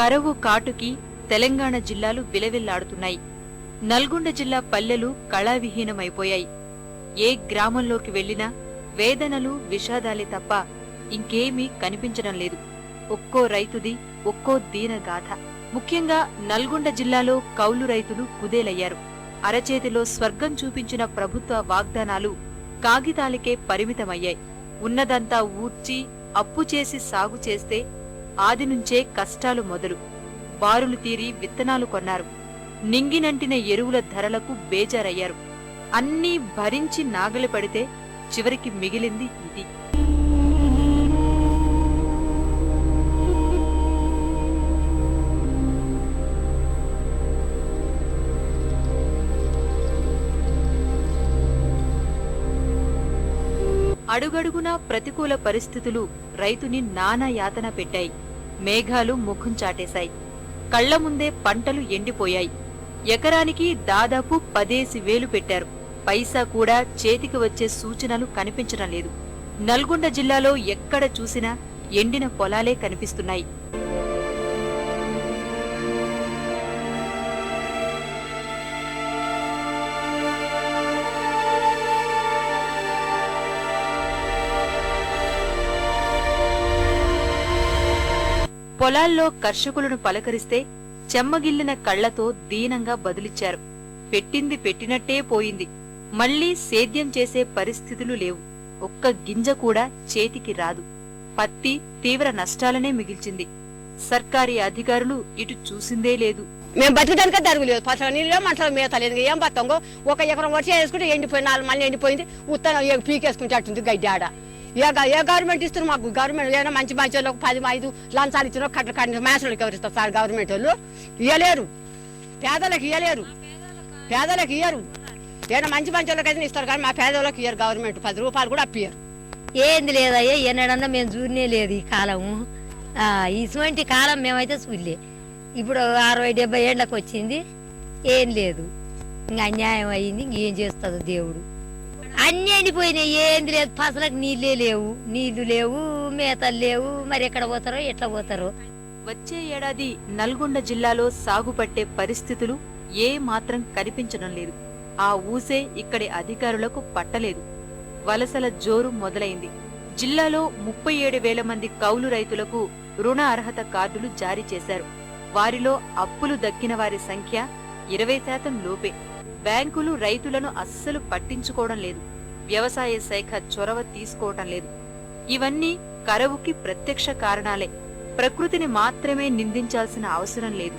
కరువు కాటుకి తెలంగాణ జిల్లాలు విలవిల్లాడుతున్నాయి. నల్గొండ జిల్లా పల్లెలు కళావిహీనమైపోయాయి. ఏ గ్రామంలోకి వెళ్ళినా వేదనలు విషాదాలే తప్ప ఇంకేమీ కనిపించడం లేదు. ఒక్కో రైతుది ఒక్కో దీనగాథ ముఖ్యంగా నల్గొండ జిల్లాలో కౌలు రైతులు కుదేలయ్యారు. అరచేతిలో స్వర్గం చూపించిన ప్రభుత్వ వాగ్దానాలు కాగితాలకే పరిమితమయ్యాయి. ఉన్నదంతా ఊడ్చి అప్పు చేసి సాగు చేస్తే ఆది నుంచే కష్టాలు మొదలు. బారులు తీరి విత్తనాలు కొన్నారు. నింగినంటిన ఎరువుల ధరలకు బేజారయ్యారు. అన్నీ భరించి నాగలి పడితే చివరికి మిగిలింది ఇది. అడుగడుగునా ప్రతికూల పరిస్థితులు రైతుని నానా యాతన పెట్టాయి. మేఘాలు ముఖం చాటేశాయి. కళ్ళ ముందే పంటలు ఎండిపోయాయి. ఎకరానికి దాదాపు పదేసి వేలు పెట్టారు. పైసా కూడా చేతికి వచ్చే సూచనలు కనిపించడం లేదు. నల్గొండ జిల్లాలో ఎక్కడ చూసినా ఎండిన పొలాలే కనిపిస్తున్నాయి. పొలాల్లో కర్షకులను పలకరిస్తే చెమ్మగిల్లిన కళ్ళతో దీనంగా బదులిచ్చారు. పెట్టింది పెట్టినట్టే పోయింది. మళ్ళీ సేద్యం చేసే పరిస్థితులు లేవు. ఒక్క గింజ కూడా చేతికి రాదు. పత్తి తీవ్ర నష్టాలనే మిగిల్చింది. సర్కారీ అధికారులు ఇటు చూసిందే లేదు. మేము బతకడానికే దరుగు లేదు. పసల నీళ్ళు మంటలో మేత లేదు ఏం బతంగో ఒక ఎకరం వర్షం వేసుకుంటే ఎండిపోయి నాలుగు మళ్ళీ ఎండిపోయింది. ఉత్తరం పీకేసుకుంటే అట్టుంది గడ్డి ఆడ. ఏ ఏ గవర్నమెంట్ ఇస్తారు మాకు? గవర్నమెంట్ ఏదైనా మంచి మంచి వాళ్ళకి పది ఐదు లంచాలు ఇచ్చిన కట్ల కట్టిన మేసలకు ఎవరు ఇస్తారు సార్? గవర్నమెంట్ వాళ్ళు ఇవ్వలేరు పేదలకు ఇవ్వలేరు పేదలకు ఇయ్యరు. ఏదైనా మంచి మంచి వాళ్ళకి అయితే ఇస్తారు కానీ మా పేదలకు ఇయ్యరు గవర్నమెంట్ పది రూపాయలు కూడా అప్పియ్యరు. ఏంది లేదయ్యా ఎన్నడన్నా మేము చూడనే లేదు ఈ కాలము ఇటువంటి కాలం మేమైతే చూడలే. ఇప్పుడు అరవై డెబ్బై ఏళ్ళకి వచ్చింది. ఏం లేదు. ఇంకా అన్యాయం అయింది. ఇంకేం చేస్తుంది దేవుడు. అన్నీ ఎండిపోయినాయి. ఏంది లేదు పసలకు నీళ్ళే లేవు నీళ్ళు లేవు మేతలు లేవు. మరి ఎక్కడ పోతారో ఎట్లా పోతారో. వచ్చే ఏడాది నల్గొండ జిల్లాలో సాగుపట్టే పరిస్థితులు ఏ మాత్రం కనిపించడం లేదు. ఆ ఊసే ఇక్కడి అధికారులకు పట్టలేదు. వలసల జోరు మొదలైంది. జిల్లాలో ముప్పై ఏడు వేల మంది కౌలు రైతులకు రుణ అర్హత కార్డులు జారీ చేశారు. వారిలో అప్పులు దక్కిన వారి సంఖ్య ఇరవై శాతం లోపే. బ్యాంకులు రైతులను అస్సలు పట్టించుకోవడం లేదు. వ్యవసాయ శాఖ చొరవ తీసుకోవటం లేదు. ఇవన్నీ కరవుకి ప్రత్యక్ష కారణాలే. ప్రకృతిని మాత్రమే నిందించాల్సిన అవసరం లేదు.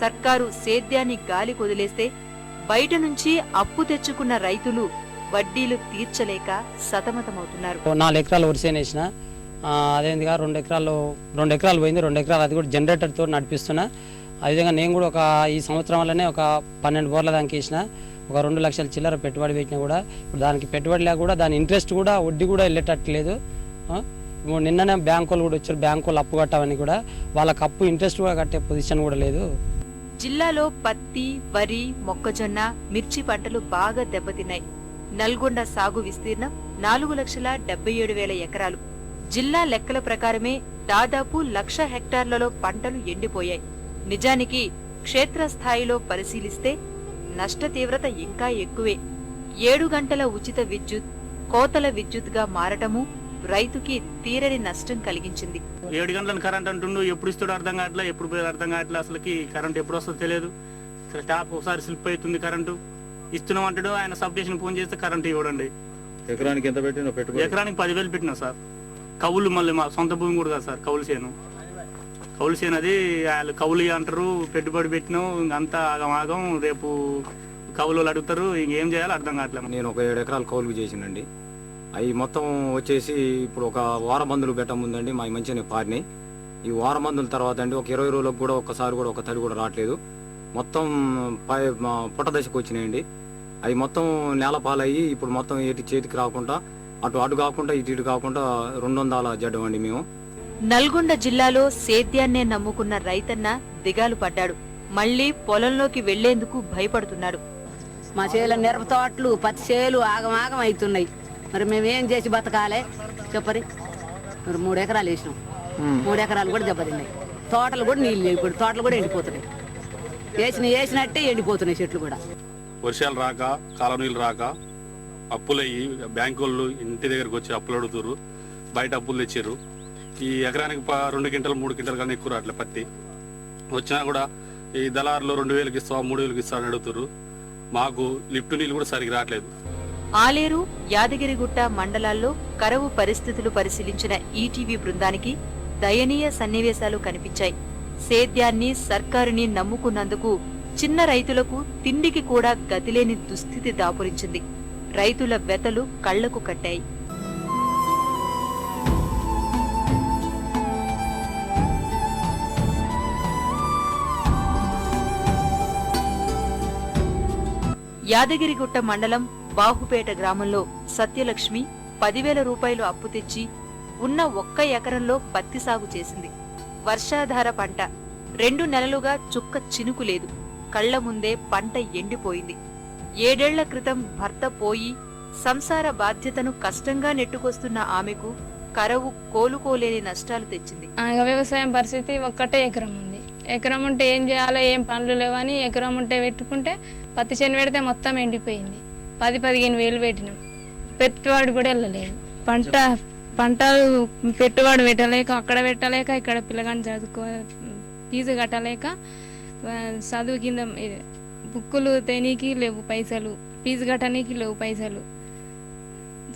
సర్కారు సేద్యాన్ని గాలి కొదిలేస్తే బయట నుంచి అప్పు తెచ్చుకున్న రైతులు వడ్డీలు తీర్చలేక సతమతమవుతున్నారు. నాలుగు ఎకరాలు వరిసేన వేసిన అదేవిధంగా రెండు ఎకరాలు రెండు ఎకరాలు పోయింది రెండు ఎకరాలు అది కూడా జనరేటర్తో నడిపిస్తున్నా. అదేవిధంగా నేను కూడా ఒక ఈ సంవత్సరం వల్లనే ఒక పన్నెండు బోర్ల దానికి వేసిన ఒక రెండు లక్షల చిల్లర పెట్టుబడి పెట్టినా కూడా ఇప్పుడు దానికి పెట్టుబడి లేక కూడా దాని ఇంట్రెస్ట్ కూడా వడ్డీ కూడా వెళ్ళేటట్లేదు. ఇప్పుడు నిన్ననే బ్యాంకు వాళ్ళు కూడా వచ్చారు బ్యాంకు వాళ్ళు అప్పు కట్టామని కూడా వాళ్ళకి అప్పు ఇంట్రెస్ట్ కూడా కట్టే పొజిషన్ కూడా లేదు. జిల్లాలో పత్తి వరి మొక్కజొన్న మిర్చి పంటలు బాగా దెబ్బతిన్నాయి. నల్గొండ సాగు విస్తీర్ణం నాలుగు లక్షల డెబ్బై ఏడు వేల ఎకరాలు. జిల్లా లెక్కల ప్రకారమే దాదాపు లక్ష హెక్టార్లలో పంటలు ఎండిపోయాయి. నిజానికి క్షేత్రస్థాయిలో పరిశీలిస్తే నష్ట తీవ్రత ఇంకా ఎక్కువే. ఏడు గంటల ఉచిత విద్యుత్ కోతల విద్యుత్గా మారటము రైతుకి తీరని నష్టం కలిగించింది. ఏడు గంటలను కరెంట్ అంటుండు ఎప్పుడు ఇస్తాడో అర్థం కావట్లే ఎప్పుడు పోయేది అర్థం కావట్లే అసలుకి కరెంట్ ఎప్పుడు వస్తుందో తెలియదు. అసలు ట్యాప్ ఒకసారి స్లిప్ అవుతుంది కరెంటు. ఇస్తున్నాం అంటాడు ఆయన సబ్ స్టేషన్ ఫోన్ చేస్తే కరెంట్ ఇవ్వడండి. ఎకరానికి ఎంత పెట్టిన ఎకరానికి పదివేలు పెట్టినా సార్. కవులు మళ్ళీ మా సొంత భూమి కూడా కాదు సార్ కవులు చేను. కవులు చేను అది వాళ్ళు కౌలు అంటారు పెట్టుబడి పెట్టినాం ఇంకంతా ఆగం ఆగం రేపు కౌలు అడుగుతారు ఇంకేం చేయాలో అర్థం కావట్లేదు నేను ఒక ఏడు ఎకరాలు కౌలు చేసినండి అవి మొత్తం వచ్చేసి ఇప్పుడు ఒక వారం మందులు పెట్టముందండి మా మంచిగానే పారినాయి. ఈ వారం మందుల తర్వాత అండి ఒక ఇరవై రోజులకు కూడా ఒకసారి కూడా ఒక తడి కూడా రావట్లేదు. మొత్తం పై పుట్ట దశకు వచ్చినాయండి. అవి మొత్తం నేల పాలయ్యి ఇప్పుడు మొత్తం ఏటి చేతికి రాకుండా అటు అటు కాకుండా ఇటు ఇటు కాకుండా రెండు వందల జడ్డం మేము. నల్గొండ జిల్లాలో సేద్యాన్నే నమ్ముకున్న రైతన్న దిగాలు పడ్డాడు. మళ్ళీ పొలంలోకి వెళ్ళేందుకు భయపడుతున్నాడు. మా చేల మిరప తోటలు పత్తి చేలు ఆగం ఆగం అవుతున్నాయి. మరి మేము ఏం చేసి బతకాలి? చెప్పరి. మరి మూడు ఎకరాలు వేసినాం. మూడు ఎకరాలు కూడా దెబ్బతిన్నాయి. తోటలు కూడా నీళ్ళు లేవు ఇప్పుడు. తోటలు కూడా ఎండిపోతున్నాయి. వేసిన వేసినట్టే ఎండిపోతున్నాయి చెట్లు కూడా. వర్షాలు రాక కాలం నీళ్ళు రాక అప్పులయ్యి బ్యాంకు వాళ్ళు ఇంటి దగ్గరకు వచ్చి అప్పులు అడుగుతారు బయట అప్పులు తెచ్చారు ఈ ఎకరానికి రెండు క్వింటలు మూడు క్వింటలు కానీ ఎక్కువ రావట్లే పత్తి. వచ్చినా కూడా ఈ దళారులు రెండు వేలకి ఇస్తావా మూడు వేలకి ఇస్తా అని అడుగుతారు మాకు లిఫ్ట్ నీళ్ళు కూడా సరిగ్గా రావట్లేదు. ఆలేరు యాదగిరిగుట్ట మండలాల్లో కరవు పరిస్థితులు పరిశీలించిన ఈటీవీ బృందానికి దయనీయ సన్నివేశాలు కనిపించాయి. సేద్యాన్ని సర్కారుని నమ్ముకున్నందుకు చిన్న రైతులకు తిండికి కూడా గతిలేని దుస్థితి దాపురించింది. రైతుల వెతలు కళ్ళకు కట్టాయి. యాదగిరిగుట్ట మండలం బాహుపేట గ్రామంలో సత్యలక్ష్మి పదివేల రూపాయలు అప్పు తెచ్చి ఉన్న ఒక్క ఎకరంలో పత్తి సాగు చేసింది. వర్షాధార పంట రెండు నెలలుగా చుక్క చినుకు లేదు. కళ్ళ ముందే పంట ఎండిపోయింది. ఏడేళ్ళ క్రితం భర్త పోయి సంసార బాధ్యతను కష్టంగా నెట్టుకొస్తున్న ఆమెకు కరవు కోలుకోలేని నష్టాలు తెచ్చింది. వ్యవసాయం పరిస్థితి ఒక్కటే ఎకరం ఎకరం ఉంటే ఏం చేయాలో ఏం పనులు లేవని ఎకరం ఉంటే పెట్టుకుంటే పత్తి చేను పెడితే మొత్తం ఎండిపోయింది. పది పదిహేను వేలు పెట్టినాం. పెట్టుబడి కూడా వెళ్ళలేదు. పంట పంటలు పెట్టుబడి పెట్టలేక అక్కడ పెట్టలేక ఇక్కడ పిల్లగాని చదువుకో ఫీజు కట్టలేక చదువు కింద బుక్కులు తేనీకి లేవు పైసలు. ఫీజు కట్టనీకి లేవు పైసలు.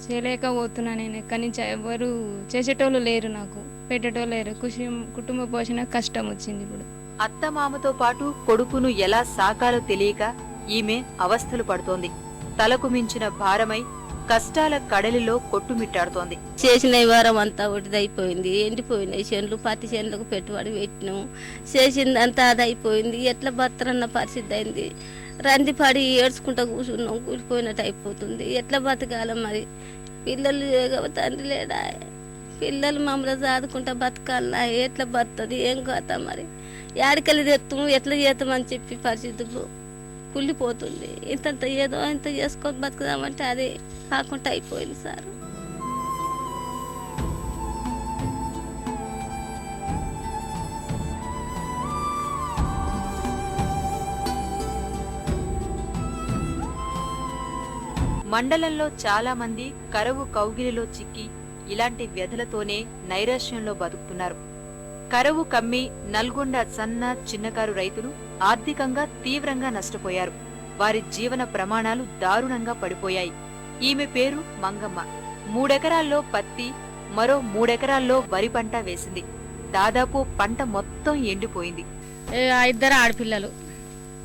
చేయలేక పోతున్నా నేను. ఎక్కడి నుంచి ఎవరు చేసేటోళ్ళు లేరు నాకు. పెట్టేటోళ్ళు లేరు. కుషి కుటుంబ పోషణ కష్టం వచ్చింది ఇప్పుడు. అత్తమామతో పాటు కొడుకును ఎలా సాకాలో తెలియక ఈమె అవస్థలు పడుతోంది. తలకు మించిన భారమై కష్టాల కడలిలో కొట్టుమిట్టాడుతోంది. చేసిన వారం అంతా ఒకటిదైపోయింది ఎండిపోయినాయి చేనులు పత్తి చేనులకు పెట్టుబడి పెట్టినాం. చేసిందంతా అది అయిపోయింది ఎట్లా బతరన్న పరిస్థితి అయింది రంది పడి ఏడ్చుకుంటా కూర్చున్నాం. కూలిపోయినట్టు అయిపోతుంది. ఎట్లా బతకాల మరి? పిల్లలు తండ్రి లేడా? పిల్లలు మమ్మల్ని చదువుకుంటా బతకాలనా ఎట్లా బతుంది ఏం కాతా మరి? యాడికెళ్ళి తెస్తాము ఎట్లా చేస్తామని చెప్పి పరిస్థితులు కుళ్ళిపోతుంది. ఇంతంత ఏదో ఇంత చేసుకొని బతుకుదామంటే అది కాకుండా అయిపోయింది సార్. మండలంలో చాలా మంది కరువు కౌగిలిలో చిక్కి ఇలాంటి వ్యధలతోనే నైరాశ్యంలో బతుకుతున్నారు. కరువు కమ్మి నల్గొండ సన్న చిన్నకారు రైతులు ఆర్థికంగా తీవ్రంగా నష్టపోయారు. వారి జీవన ప్రమాణాలు దారుణంగా పడిపోయాయి. ఈమె పేరు మంగమ్మ. మూడెకరాల్లో పత్తి మరో మూడెకరాల్లో వరి పంట వేసింది. దాదాపు పంట మొత్తం ఎండిపోయింది. ఇద్దరు ఆడపిల్లలు.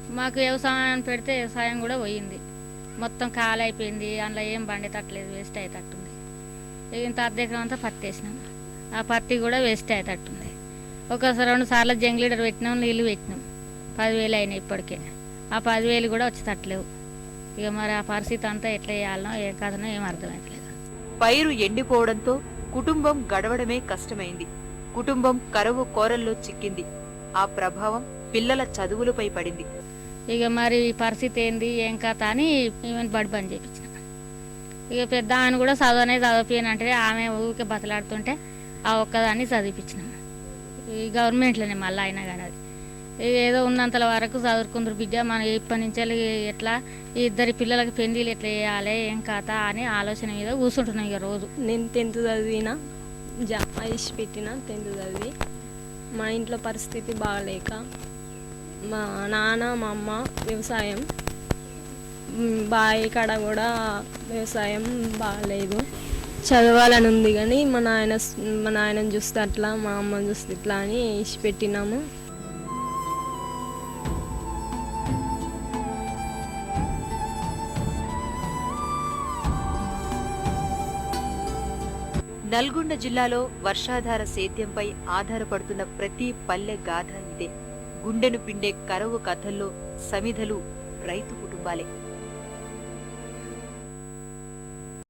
మాకు వ్యవసాయం పెడితే వ్యవసాయం కూడా పోయింది. మొత్తం కాలైపోయింది. అందులో ఏం పండేటట్లేదు వేస్ట్ అయ్యేటట్టుంది. ఇంత అర్ధెకరం అంతా పత్తి వేసినాం. ఆ పత్తి కూడా వేస్ట్ అయ్యేటట్టుంది. ఒకసారి రెండు సార్లు జంగ్లీడర్ పెట్టినాం నీళ్ళు పెట్టినాం. పదివేలు అయినాయి ఇప్పటికే. ఆ పదివేలు కూడా వచ్చి తట్టలేవు ఇక మరి ఆ పరిస్థితి అంతా ఎట్లా చేయాలనో ఏ కథనో ఏం అర్థమవుతలేదు పైరు ఎండిపోవడంతో కుటుంబం గడవడమే కష్టమైంది. కుటుంబం కరువు కోరల్లో చిక్కింది. ఆ ప్రభావం పిల్లల చదువులపై పడింది. ఇక మరి ఈ పరిస్థితి ఏంది ఏం కథ అని ఈమెను బడి బంద్ చేయించిన ఇక పెద్ద ఆయన కూడా చదవనే చదివిపోయాను అంటే ఆమె ఊరికే బతలాడుతుంటే ఆ ఒక్కదాన్ని చదివిపించినాం. ఈ గవర్నమెంట్లోనే మళ్ళీ అయినా కానీ అది. ఏదో ఉన్నంతల వరకు చదువుకుందరు బిడ్డ మనం ఇప్పటి నుంచి ఎట్లా ఈ ఇద్దరి పిల్లలకి పెళ్ళిళ్ళు ఎట్లా చేయాలి ఏం కథ అని ఆలోచన మీద కూర్చుంటున్నాం ఇక రోజు. నేను టెన్త్ చదివిన జామా ఇచ్చి పెట్టిన టెన్త్ చదివి. మా ఇంట్లో పరిస్థితి బాగాలేక మా నాన్న మా అమ్మ వ్యవసాయం బావి కాడ కూడా వ్యవసాయం బాగాలేదు చదవాలని ఉంది కానీ మా నాయన మా నాయనని చూస్తే అట్లా మా అమ్మని చూస్తే ఇట్లా అని ఇచ్చి పెట్టినాము నల్గొండ జిల్లాలో వర్షాధార సేద్యంపై ఆధారపడుతున్న ప్రతి పల్లె గాథ ఇదే. గుండెను పిండే కరువు కథల్లో సమిధలు రైతు కుటుంబాలే.